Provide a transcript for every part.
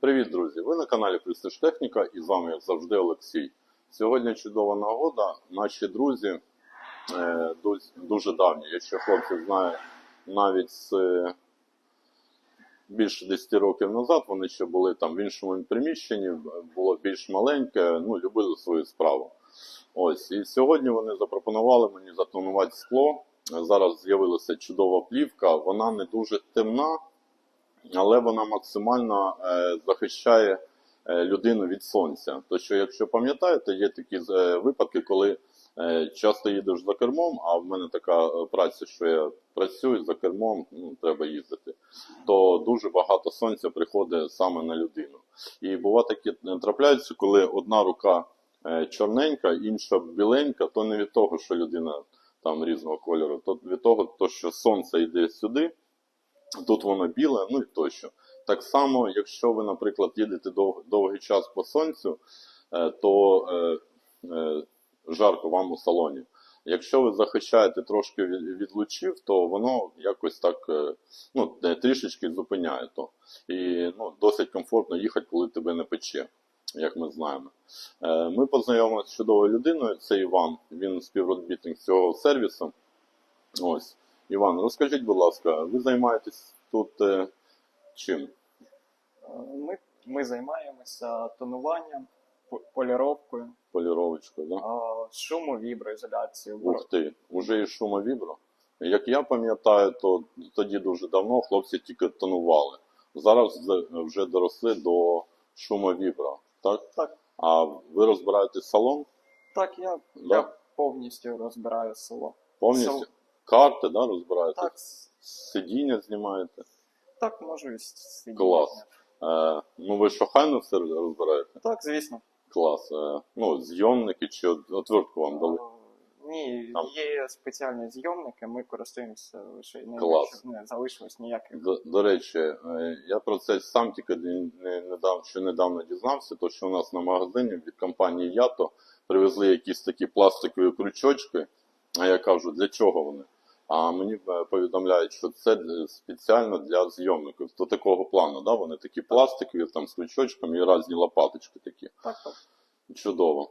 Привіт, друзі! Ви на каналі Престиж Техніка і з вами, як завжди, Олексій. Сьогодні чудова нагода. Наші друзі е, дуже давні, якщо хлопці знають, навіть з е, більше 10 років назад вони ще були там в іншому приміщенні, було більш маленьке, ну, любили свою справу. Ось, і сьогодні вони запропонували мені затонувати скло. Зараз з'явилася чудова плівка, вона не дуже темна, але вона максимально е, захищає е, людину від сонця. То що, якщо пам'ятаєте, є такі е, випадки, коли часто їдеш за кермом, а в мене така праця, що я працюю за кермом, ну, треба їздити, то дуже багато сонця приходить саме на людину. І буває такі трапляються, коли одна рука чорненька, інша біленька, то не від того, що людина там різного кольору, то від того, то, що сонце йде сюди, тут воно біле, ну і тощо. Так само, якщо ви, наприклад, їдете дов, довгий час по сонцю, е, то е, е, жарко вам у салоні. Якщо ви захищаєте трошки від, лучів, то воно якось так е, ну, трішечки зупиняє то. І ну, досить комфортно їхати, коли тебе не пече, як ми знаємо. Е, Ми познайомилися з чудовою людиною, це Іван, він співробітник цього сервісу. Ось. Іван, розкажіть, будь ласка, ви займаєтесь тут е, чим? Ми, ми займаємося тонуванням, поліровкою, Поліровочкою, да? шумовіброізоляцією. Ух ти, уже і шумовібро. Як я пам'ятаю, то тоді дуже давно хлопці тільки тонували. Зараз вже доросли до шумовібра, так? Так, А ви розбираєте салон так я, Да. я повністю розбираю село. повністю? Сал- Карти, да, розбираєте? Так, Сидіння знімаєте? так можу і с- сидіти. Клас. Е, ну ви шохайно все розбираєте? Так, звісно. Клас. Е, ну, зйомники чи отвертку вам дали? Ні, Там. є спеціальні зйомники, ми користуємося лише не, Клас. не залишилось ніяких. До, до речі, е, я про це сам тільки не, не, недавно, що недавно дізнався, то що у нас на магазині від компанії Ято привезли якісь такі пластикові крючочки. А я кажу, для чого вони? А мені е, повідомляють, що це спеціально для зйомників. То такого плану, да? вони такі пластикові, там з крючочками і різні лопаточки такі. Так, так. Чудово.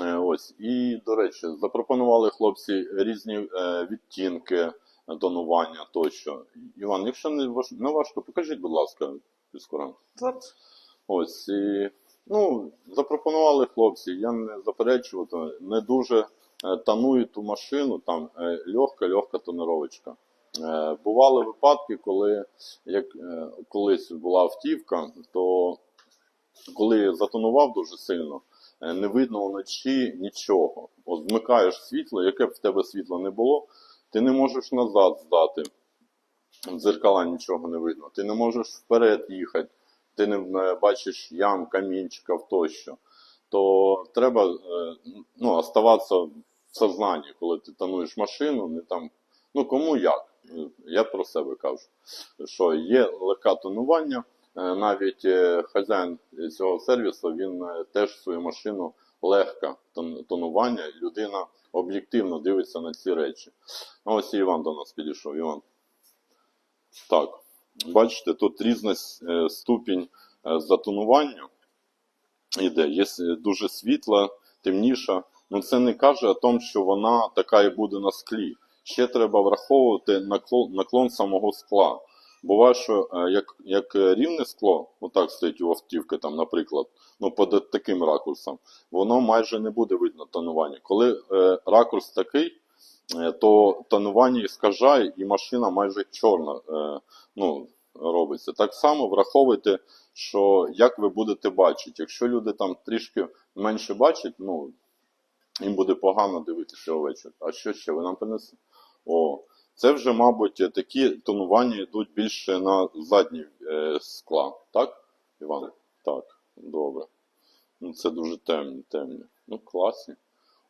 Е, Ось. І, до речі, запропонували хлопці різні е, відтінки тонування тощо. Іван, якщо не, важ... не важко, покажіть, будь ласка. Зараз Ось. І, ну, запропонували хлопці, я не заперечував, не дуже е, ту машину, там е, легка-легка тоніровочка. Е, бували випадки, коли як, колись була автівка, то коли затонував дуже сильно, не видно вночі нічого. От вмикаєш світло, яке б в тебе світла не було, ти не можеш назад здати. Дзеркала нічого не видно. Ти не можеш вперед їхати, ти не бачиш ям, камінчиків тощо. То треба ну, оставатися сознанні, коли ти тонуєш машину, не там. Ну кому як? Я про себе кажу. Що є легке тонування, Е, навіть е, хазяїн цього сервісу, він е, теж свою машину легка тонування, людина об'єктивно дивиться на ці речі. А ось і Іван до нас підійшов. Іван. Так, бачите, тут різна ступінь затонування іде. Є дуже світла, темніша. Ну це не каже о тому, що вона така і буде на склі. Ще треба враховувати наклон, наклон самого скла. Буває, що е, як, як е, рівне скло, отак стоїть у автівки, там, наприклад, ну, під таким ракурсом, воно майже не буде видно тонування. Коли е, ракурс такий, е, то тонування іскажає, і машина майже чорна е, ну, робиться. Так само враховуйте, що як ви будете бачити. Якщо люди там трішки менше бачать, ну, їм буде погано дивитися увечері. А що ще ви нам принесли? О, це вже, мабуть, такі тонування йдуть більше на задні е, скла, так, Іван? Так, добре. Ну, це дуже темні, темні. Ну, класні.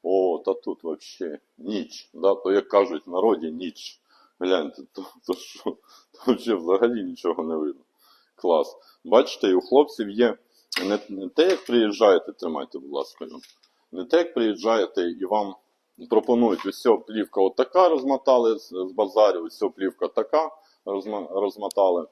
О, та тут взагалі ніч. Да? То, як кажуть в народі, ніч. Гляньте, то, то що? То взагалі, взагалі нічого не видно. Клас. Бачите, і у хлопців є не, не те, як приїжджаєте, тримайте, будь ласка, Іван. Не те, як приїжджаєте і вам пропонують ось плівка отака розмотали з, базарю, ось плівка така розмотали.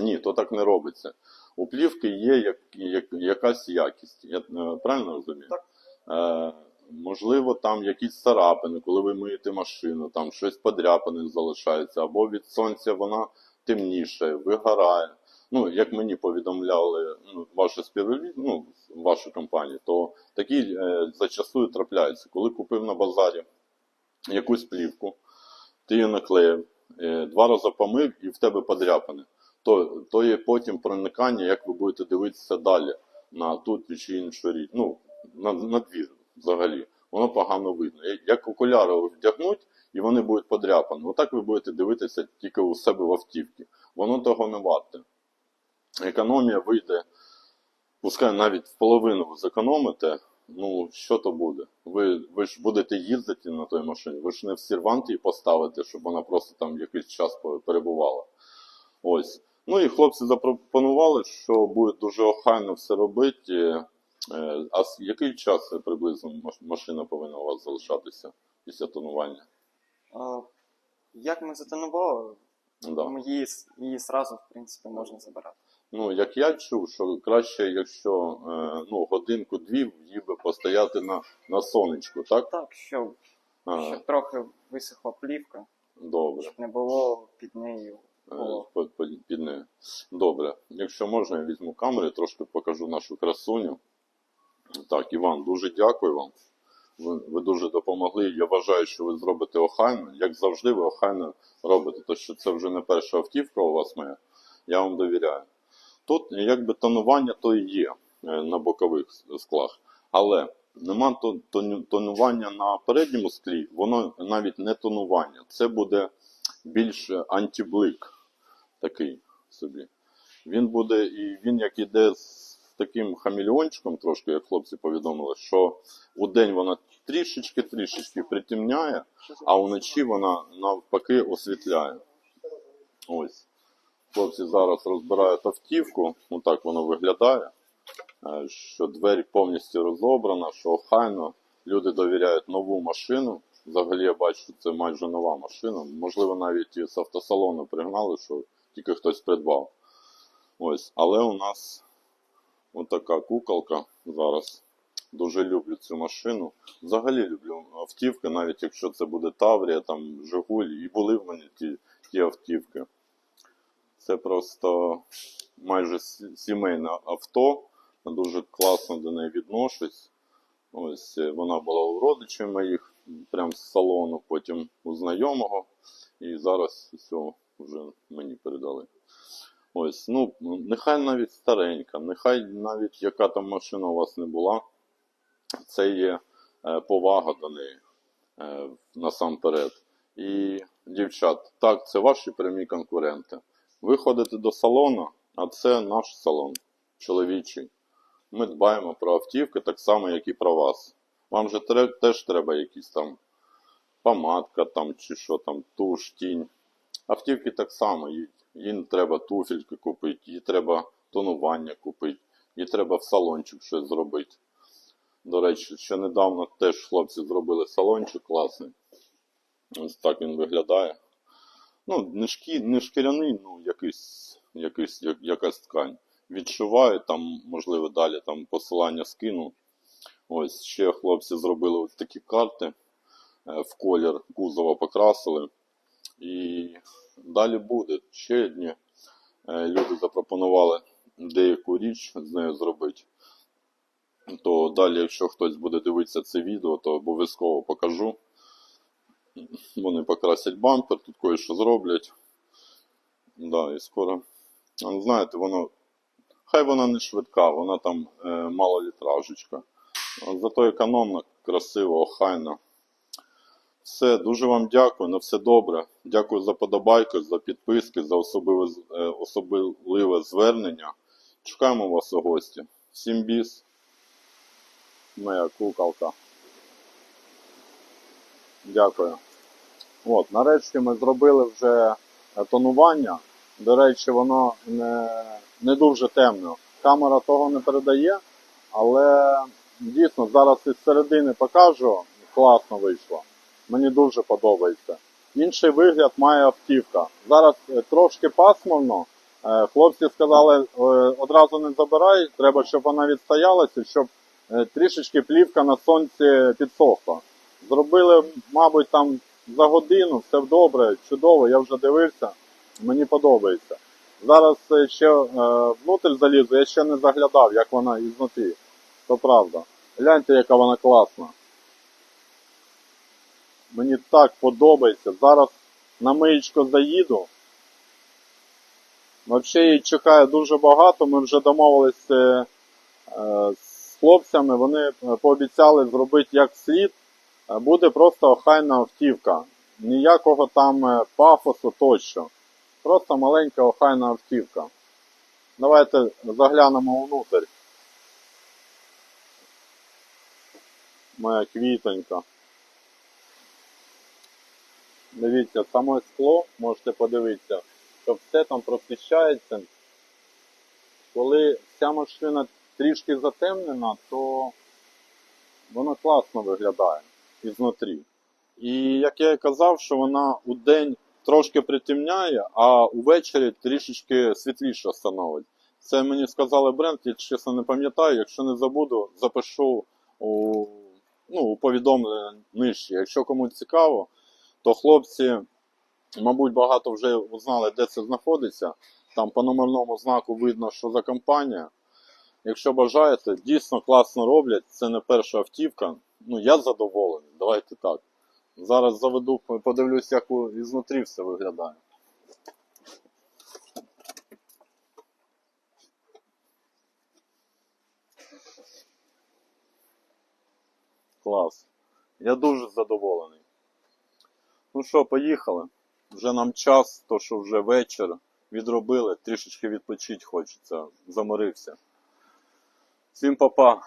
Ні, то так не робиться. у плівки є як, як, якась якість. Я е, правильно розумію? Так. Е, можливо, там якісь царапини, коли ви миєте машину, там щось подряпане залишається, або від сонця вона темніше, вигорає. Ну, як мені повідомляли ну, ваші співробітники, ну, вашу компанію, то такі е, зачастую трапляються. Коли купив на базарі якусь плівку, ти її наклеїв, е, два рази помив і в тебе подряпане. То, то є потім проникання, як ви будете дивитися далі на ту чи іншу річ. Ну, на, на двір взагалі. Воно погано видно. Як окуляри вдягнуть, і вони будуть подряпані. Отак ви будете дивитися тільки у себе в автівці. Воно того не варте. Економія вийде, пускай навіть в половину ви зекономите, ну що то буде? Ви, ви ж будете їздити на той машині, ви ж не в сервант її поставите, щоб вона просто там якийсь час перебувала. Ось. Ну і хлопці запропонували, що буде дуже охайно все робити. Е, А який час приблизно машина повинна у вас залишатися після тонування? А, як ми затонували, Да. її, її сразу, в принципі, можна забирати. Ну, як я чув, що краще, якщо е, ну, годинку-дві її би постояти на, на сонечку, так? Так, щоб, А, щоб трохи висохла плівка, добре. щоб не було під нею. Е, О. по- по- Під нею. Добре. Якщо можна, я візьму камеру трошки покажу нашу красуню. Так, Іван, дуже дякую вам. Ви, ви дуже допомогли. Я вважаю, що ви зробите охайно. Як завжди, ви охайно робите. То що це вже не перша автівка у вас моя. Я вам довіряю. Тут якби тонування то і є е, на бокових склах. Але нема тонування на передньому склі, воно навіть не тонування. Це буде більш антиблик такий собі. Він буде, і він як іде з таким хамільйончиком, трошки, як хлопці повідомили, що у день вона трішечки-трішечки притемняє, а вночі вона навпаки освітляє. Ось. Хлопці зараз розбирають автівку, ну так воно виглядає, е, що двері повністю розобрана, що охайно. Люди довіряють нову машину. Взагалі я бачу, що це майже нова машина. Можливо, навіть і з автосалону пригнали, що тільки хтось придбав. Ось. Але у нас отака куколка зараз. Дуже люблю цю машину. Взагалі люблю автівки, навіть якщо це буде Таврія, там Жигуль, і були в мене ті, ті автівки. Це просто майже сімейне авто. Дуже класно до неї відношусь. Ось е, вона була у родичів моїх, прям з салону, потім у знайомого. І зараз все вже мені передали. Ось, ну, нехай навіть старенька, нехай навіть яка там машина у вас не була, це є е, повага до неї е, насамперед. І, дівчат, так, це ваші прямі конкуренти. Ви ходите до салону, а це наш салон, чоловічий. Ми дбаємо про автівки так само, як і про вас. Вам же теж треба якісь там помадка там, чи що там, туш, тінь. Автівки так само, їм треба туфельки купити, їй треба тонування купити, їй треба в салончик щось зробити. До речі, ще недавно теж хлопці зробили салончик класний. Ось так він виглядає. Ну, не, шкі, не шкіряний, ну, якийсь, якийсь, як, якась ткань. Відшиваю, там, можливо, далі там посилання скину. Ось ще хлопці зробили ось такі карти е, в колір кузова покрасили. І далі буде ще одні. Е, Люди запропонували деяку річ з нею зробити. То далі, якщо хтось буде дивитися це відео, то обов'язково покажу. Вони покрасять бампер, тут кое-що зроблять. Да, і скоро. А, Знаєте, воно. Хай вона не швидка, вона там е, малолітражечка. Зато економна, красиво, охайна. Все, дуже вам дякую, на все добре. Дякую за подобайки, за підписки, за особливе, е, особливе звернення. Чекаємо вас у гості. Всім біс. Моя куколка. Дякую. От, нарешті ми зробили вже е, тонування. До речі, воно не, не дуже темно. Камера того не передає, але дійсно зараз із середини покажу. Класно вийшло. Мені дуже подобається. Інший вигляд має автівка. Зараз е, трошки пасмурно, Е, Хлопці сказали, одразу не забирай, треба, щоб вона відстоялася, щоб трішечки плівка на сонці підсохла. Зробили, мабуть, там за годину, все добре, чудово, я вже дивився, мені подобається. Зараз е, ще е, внутрь залізу, я ще не заглядав, як вона ізнутрі. То правда. Гляньте, яка вона класна. Мені так подобається. Зараз на миєчко заїду. Взагалі її чекає дуже багато. Ми вже домовилися е, з хлопцями. Вони е, пообіцяли зробити як слід. Е, Буде просто охайна автівка. Ніякого там е, пафосу тощо. Просто маленька охайна автівка. Давайте заглянемо внутрь. Моя квітонька. Дивіться, саме скло, можете подивитися, що все там просвіщається. Коли ця машина трішки затемнена, то вона класно виглядає ізнутрі. І як я і казав, що вона у день трошки притемняє, а увечері трішечки світліше становить. Це мені сказали бренд, я чесно не пам'ятаю, якщо не забуду, запишу у, ну, у повідомлення нижче. Якщо комусь цікаво, то хлопці, мабуть, багато вже узнали, де це знаходиться. Там по номерному знаку видно, що за компанія. Якщо бажаєте, дійсно класно роблять. Це не перша автівка. Ну, я задоволений. Давайте так. Зараз заведу, подивлюсь, як ізнутрі все виглядає. Клас. Я дуже задоволений. Ну що, поїхали. Вже нам час, то що вже вечір відробили, трішечки відпочити хочеться, заморився. Sim, papá.